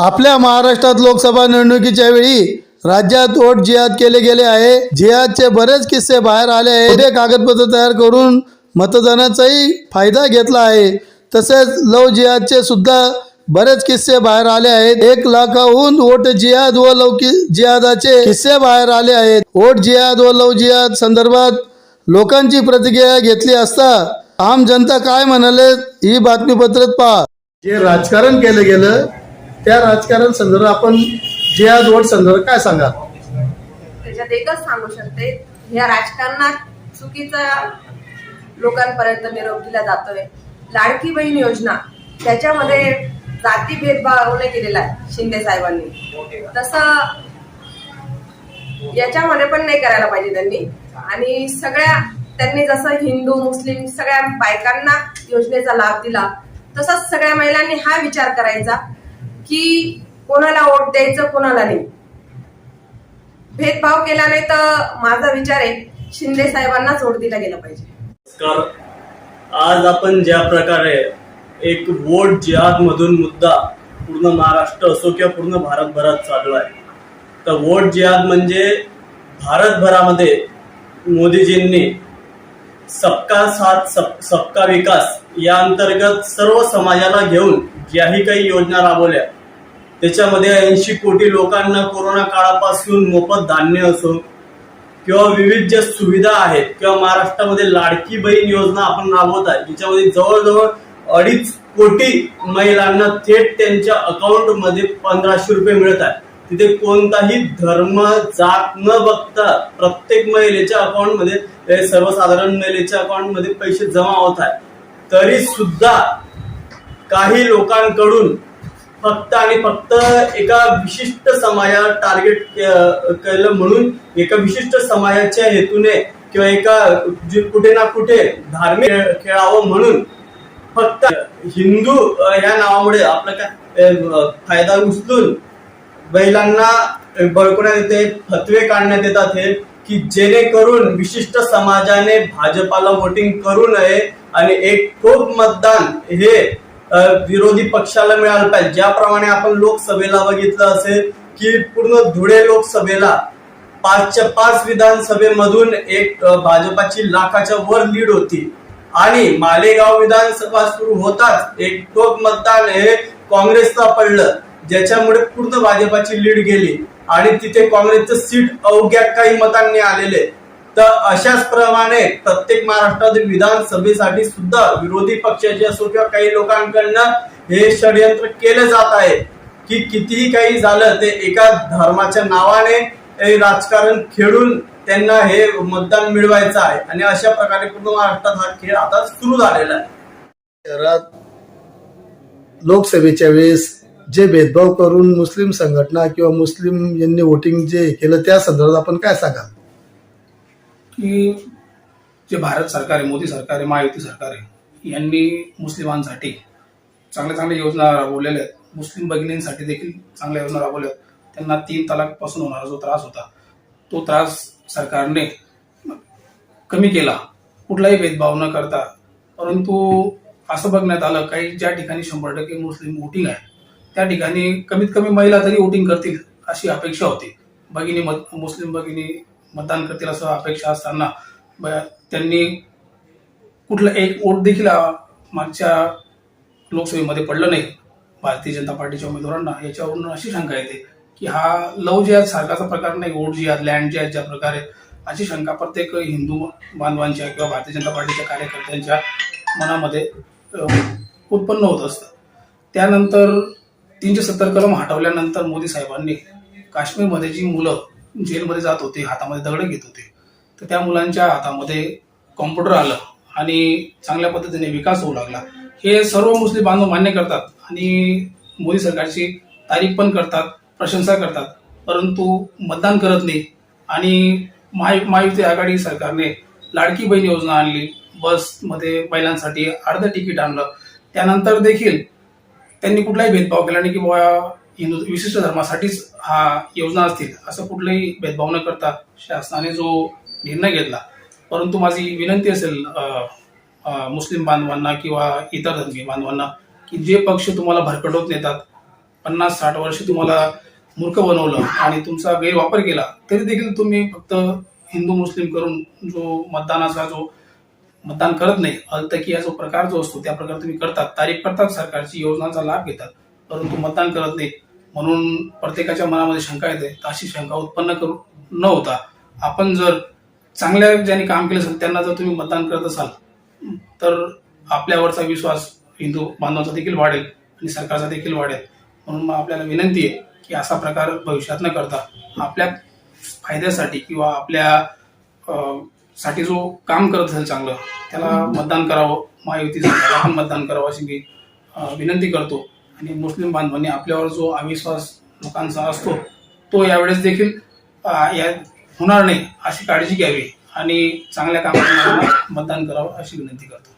आपल्या महाराष्ट्रात लोकसभा निवडणुकीच्या वेळी राज्यात वोट जिहाद केले गेले आहे. जिहादचे बरेच किस्से बाहेर आले आहे हे कागदपत्र तयार करून मतदानाचाही फायदा घेतला आहे. तसेच लव जिहादचे सुद्धा बरेच किस्से बाहेर आले आहेत. एक लाखाहून वोट जिहाद व लव जिहादाचे किस्से बाहेर आले आहेत. वोट जिहाद व लव जिहाद संदर्भात लोकांची प्रतिक्रिया घेतली असता आम जनता काय म्हणाले ही बातमीपत्रात पहा. जे राजकारण केलं गेलं त्या राजकारण संदर्भात आपण जिहाद वोट संदर्भात काय सांगा त्याच्यात एकच सांगू शकते या राजकारणात चुकीचा लोकांपर्यंत निरोप दिला जातोय. लाडकी बहीण योजना त्याच्यामध्ये जाती भेदभाव नाही केलेला आहे शिंदे साहेबांनी. तसं याच्यामध्ये पण नाही करायला पाहिजे त्यांनी. आणि सगळ्या त्यांनी जसं हिंदू मुस्लिम सगळ्या बायकांना योजनेचा लाभ दिला तसंच सगळ्या महिलांनी हा विचार करायचा की कोणाला वोट द्यायचं कोणाला नाही. भेदभाव केला नाही तर माझा विचार आहे शिंदे साहेबांनाच वोट दिला गेला पाहिजे. नमस्कार. आज आपण ज्या प्रकारे एक वोट जिहाद मधून मुद्दा पूर्ण महाराष्ट्र असो किंवा पूर्ण भारतभरात चालू आहे तर वोट जिहाद म्हणजे भारतभरामध्ये मोदीजींनी सबका साथ सब सबका विकास या अंतर्गत सर्व समाजाला घेऊन ज्याही काही योजना राबवल्या त्याच्यामध्ये ऐंशी कोटी लोकांना कोरोना काळापासून मोफत धान्य असो किंवा विविध ज्या सुविधा आहेत किंवा महाराष्ट्रामध्ये लाडकी बहीण योजना आपण राबवत आहे ज्याच्यामध्ये जवळजवळ अडीच कोटी महिलांना थेट त्यांच्या अकाउंटमध्ये पंधराशे रुपये मिळत आहे तिथे कोणताही धर्म जात न बघता प्रत्येक महिलेच्या अकाउंटमध्ये सर्वसाधारण महिलेच्या अकाउंटमध्ये पैसे जमा होत आहे तरी सुद्धा काही लोकांकडून फक्त आणि फक्त एका विशिष्ट समाजाला टार्गेट केलं म्हणून एका विशिष्ट समाजाच्या हेतूने किंवा एका कुठे ना कुठे धार्मिक खेळ- खेळावं म्हणून फक्त हिंदू या नावामुळे आपला काय फायदा उचलून बैलांना बळकवण्यात येते फतवे काढण्यात येतात हे की जेणेकरून विशिष्ट समाजाने भाजपाला वोटिंग करू नये आणि एक ठोक मतदान हे विरोधी पक्षाला मिळालं पाहिजे. ज्याप्रमाणे आपण लोकसभेला बघितलं असेल की पूर्ण धुळे लोकसभेला पाचच्या पाच विधानसभेमधून एक भाजपाची लाखाच्या वर लीड होती. आणि मालेगाव विधानसभा सुरू होताच एक टोक मतदान हे काँग्रेसला पडलं. ज्याच्यामुळे पूर्ण भाजपाची लीड गेली. आणि तिथे काँग्रेसचं सीट अवघ्या काही मतांनी आलेले. तर अशाच प्रमाणे प्रत्येक महाराष्ट्रातील विधानसभेसाठी सुद्धा विरोधी पक्षाचे असो किंवा काही लोकांकडनं हे षडयंत्र केले जात आहे की कितीही काही झालं ते एका धर्माच्या नावाने राजकारण खेळून त्यांना हे मतदान मिळवायचं आहे. आणि अशा प्रकारे पूर्ण महाराष्ट्रात हा खेळ आता सुरू झालेला आहे. शहरात लोकसभेच्या वेळेस जे भेदभाव करून मुस्लिम संघटना किंवा मुस्लिम यांनी वोटिंग जे केलं त्या संदर्भात आपण काय सांगाल? की जे भारत सरकार आहे मोदी सरकार आहे महायुती सरकार आहे यांनी मुस्लिमांसाठी चांगल्या चांगल्या योजना राबवलेल्या आहेत. मुस्लिम भगिनींसाठी देखील चांगल्या योजना राबवल्या आहेत. त्यांना तीन तलाकपासून होणारा जो त्रास होता तो त्रास सरकारने कमी केला. कुठलाही भेदभाव न करता. परंतु असं बघण्यात आलं काही ज्या ठिकाणी शंभर टक्के मुस्लिम वोटिंग आहे त्या ठिकाणी कमीत कमी महिला तरी वोटिंग करतील अशी अपेक्षा होती. भगिनी मत मुस्लिम भगिनी मतदान करतील असं अपेक्षा असताना ब- त्यांनी कुठलं एक वोट देखील मागच्या लोकसभेमध्ये पडलं नाही. भारतीय जनता पार्टीच्या उमेदवारांना. याच्यावरून अशी शंका येते की हा लव जिहाद सारखाचा प्रकार नाही वोट जिहाद लँड जिहाद ज्या प्रकारे अशी शंका प्रत्येक हिंदू बांधवांच्या किंवा भारतीय जनता पार्टीच्या कार्यकर्त्यांच्या मनामध्ये उत्पन्न होत असतं. त्यानंतर तीनशे सत्तर कलम हटवल्यानंतर मोदी साहेबांनी काश्मीरमध्ये जी मुलं जेलमध्ये जात होते हातामध्ये दगड घेत होते. तर त्या मुलांच्या हातामध्ये कॉम्प्युटर आलं आणि चांगल्या पद्धतीने विकास होऊ लागला. हे सर्व मुस्लिम बांधव मान्य करतात आणि मोदी सरकारची तारीफ पण करतात प्रशंसा करतात. परंतु मतदान करत नाही आणि महायु महायुती आघाडी सरकारने लाडकी बहीण योजना आणली. बसमध्ये महिलांसाठी अर्ध तिकीट आणलं. त्यानंतर देखील त्यांनी कुठलाही भेदभाव केला नाही की बुवा हिंदू विशिष्ट धर्मासाठीच हा योजना असतील असं कुठलाही भेदभाव न करता शासनाने जो निर्णय घेतला. परंतु माझी विनंती असेल मुस्लिम बांधवांना किंवा इतर धर्मी बांधवांना की जे पक्ष तुम्हाला भरकटवत नेतात पन्नास साठ वर्ष तुम्हाला मूर्ख बनवलं आणि तुमचा गैरवापर केला तरी देखील तुम्ही फक्त हिंदू मुस्लिम करून जो मतदानाचा जो मतदान करत नाही अल्तकिया जो प्रकार जो असतो त्या प्रकारे तुम्ही करतात. तारीफ करतात सरकारची योजनांचा लाभ घेतात. परंतु मतदान करत नाही. म्हणून प्रत्येकाच्या मनामध्ये शंका येते. तर अशी शंका उत्पन्न करू न होता आपण जर चांगल्या ज्यांनी काम केलं असेल त्यांना जर तुम्ही मतदान करत असाल तर आपल्यावरचा विश्वास हिंदू बांधवांचा देखील वाढेल आणि सरकारचा देखील वाढेल. म्हणून मग आपल्याला विनंती आहे की असा प्रकार भविष्यात न करता आपल्या फायद्यासाठी किंवा आपल्या साठी जो काम करत असेल चांगलं त्याला मतदान करावं. महायुतीसाठी आपण मतदान करावं अशी मी विनंती करतो. आणि मुस्लिम बांधवांनी आपल्यावर जो अविश्वास लोकांचा असतो तो यावेळेस देखील या होणार नाही अशी काळजी घ्यावी आणि चांगल्या कामांना मतदान करावं अशी विनंती करतो.